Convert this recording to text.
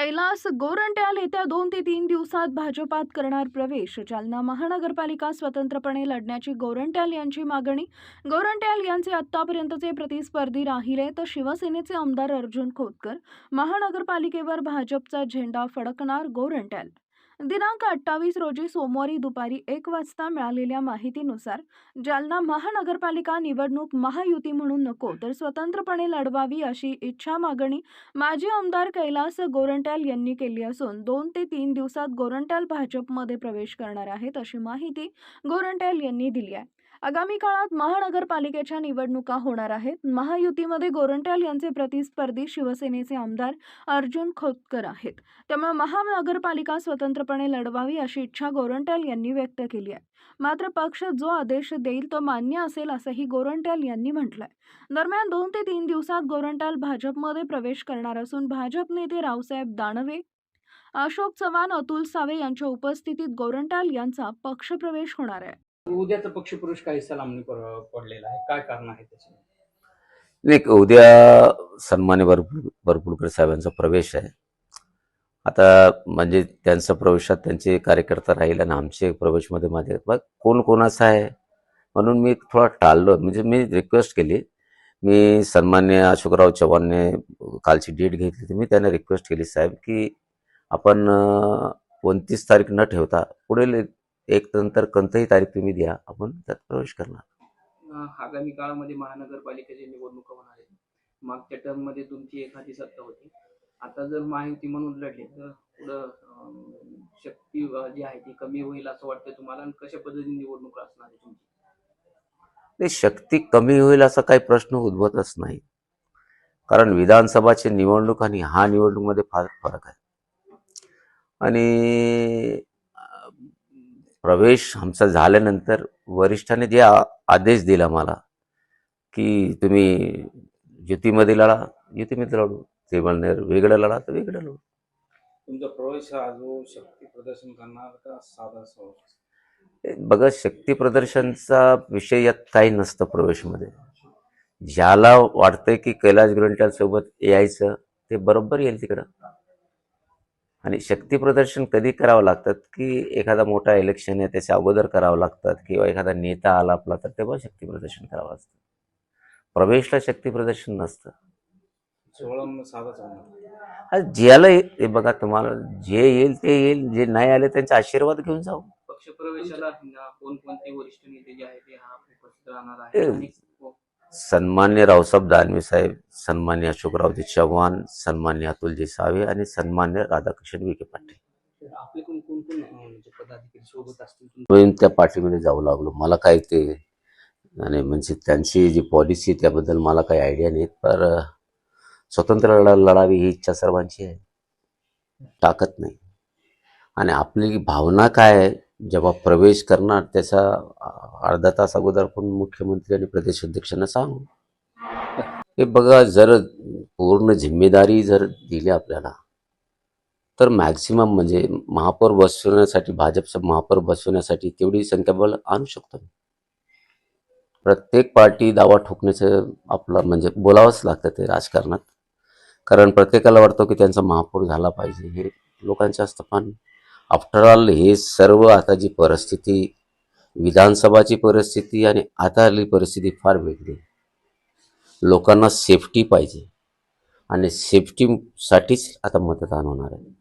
कैलास गोरंट्याल येत्या दोन ते तीन दिवसात भाजपात करणार प्रवेश. जालना महानगरपालिका स्वतंत्रपणे लढण्याची गोरंट्याल यांची मागणी. गोरंट्याल यांचे आतापर्यंतचे प्रतिस्पर्धी राहिले तर शिवसेनेचे आमदार अर्जुन खोतकर महानगरपालिकेवर भाजपचा झेंडा फडकणार गोरंट्याल. दिनांक अठ्ठावीस रोजी सोमवारी दुपारी एक वाजता मिळालेल्या माहितीनुसार जालना महानगरपालिका निवडणूक महायुती म्हणून नको तर स्वतंत्रपणे लढवावी अशी इच्छा मागणी माजी आमदार कैलास गोरंट्याल यांनी केली असून दोन ते तीन दिवसात गोरंट्याल भाजपमध्ये प्रवेश करणार आहेत अशी माहिती गोरंट्याल यांनी दिली आहे. आगामी काळात महानगरपालिकेच्या निवडणुका होणार आहेत. महायुतीमध्ये गोरंट्याल यांचे प्रतिस्पर्धी शिवसेनेचे आमदार अर्जुन खोतकर आहेत. त्यामुळे महानगरपालिका स्वतंत्रपणे लढवावी अशी इच्छा गोरंट्याल यांनी व्यक्त केली आहे. मात्र पक्ष जो आदेश देईल तो मान्य असेल असंही गोरंट्याल यांनी म्हटलंय. दरम्यान दोन ते तीन दिवसात गोरंट्याल भाजपमध्ये प्रवेश करणार असून भाजप नेते रावसाहेब दानवे अशोक चव्हाण अतुल सावे यांच्या उपस्थितीत गोरंट्याल यांचा पक्षप्रवेश होणार आहे. उद्याचा पक्षपुरुष काही सलामणी पडलेला आहे. काय कारण आहे त्याचे? नाही उद्या सन्मान्य भरपूर भरपूरकर साहेबांचा प्रवेश आहे. आता म्हणजे त्यांचा प्रवेशात त्यांचे कार्यकर्ता राहील आणि आमचे प्रवेशमध्ये माझे मग कोण कोणाचा आहे? म्हणून मी थोडा टाळलो. म्हणजे मी रिक्वेस्ट केली. मी सन्मान्य अशोकराव चव्हाणने कालची डेट घेतली होती. मी त्यांना रिक्वेस्ट केली साहेब की आपण कोणतीच तारीख न ठेवता पुढील एक- नंतर कोणतीही तारीख तुम्ही द्या आपण त्यात प्रवेश करणार. आगामी काळामध्ये महानगरपालिकेची निवडणुका होणार आहेत मागच्या टर्ममध्ये तुमची एखादी सत्ता होती. आता जर महायुती म्हणून लढले तर पुढं शक्ती जी आहे ती कमी होईल असं वाटतं तुम्हाला आणि कशा पद्धतीने निवडणूक असणार आहे तुमची? ते शक्ती कमी होईल असा काही प्रश्न उद्भवतच नाही. कारण विधानसभाची निवडणूक आणि हा निवडणूकमध्ये फार फरक आहे. आणि प्रवेश आमचा झाल्यानंतर वरिष्ठांनी जे आदेश दिला मला की तुम्ही युतीमध्ये लढा युतीमध्ये लढू. ते म्हणणार वेगळं लढा तर वेगळं लढू. तुमचा प्रवेश हा जो शक्ती प्रदर्शन करणार का साधा बघा शक्ती प्रदर्शनचा विषय यात काही नसतं प्रवेशमध्ये. ज्याला वाटतंय की कैलास ग्रंटाल सोबत यायचं ते बरोबर येईल तिकडं. आणि शक्ती प्रदर्शन कधी करावं लागतात की एखादा मोठा इलेक्शन आहे त्याच्या अगोदर करावं लागतात किंवा एखादा नेता आला आपला तर तेव्हा शक्ती प्रदर्शन करावं असतं प्रवेशला शक्ती प्रदर्शन नसतं. ज्याला ये- हे बघा तुम्हाला जे येईल ते येईल जे नाही आले त्यांचा आशीर्वाद घेऊन जाऊ. पक्षप्रवेशाला अं, कोणकोणते वरिष्ठ नेते जे आहेत ते हा उपस्थित राहणार आहे? ए, आणि सन्मान्य रावसाहेब दानवे साहेब सन्मान्य अशोकरावजी चव्हाण सन्मान्य अतुलजी सावे आणि सन्मान्य राधाकृष्ण विखे पाटील. म्हणजे त्या पार्टीमध्ये जाऊ लागलो. मला काय ते आणि म्हणजे त्यांची जी पॉलिसी त्याबद्दल मला काही आयडिया नाहीत पर स्वतंत्र लढा लढावी ही इच्छा सर्वांची आहे. टाकत नाही. आणि आपली भावना काय आहे जेव्हा प्रवेश करणार त्याचा अर्धा तास अगोदर आपण मुख्यमंत्री आणि प्रदेश अध्यक्षांना सांगू। हे बघा जर पूर्ण जिम्मेदारी जर दिली आपल्याला। तर मॅक्सिमम म्हणजे महापौर बसवण्यासाठी भाजपचं महापौर बसवण्यासाठी तेवढी संख्याबळ आणू शकतो प्रत्येक पार्टी दावा ठोकण्याचं आपला म्हणजे बोलावंच लागतं ते राजकारणात. कारण प्रत्येकाला वाटतं की त्यांचा महापौर झाला पाहिजे हे लोकांचं असतं पण आफ्टर ऑल हे सर्व आता जी परिस्थिती विधानसभाची परिस्थिती आणि आता आली परिस्थिती फार वेगळी आहे. लोकांना सेफ्टी पाहिजे आणि सेफ्टीसाठीच आता मतदान होणार आहे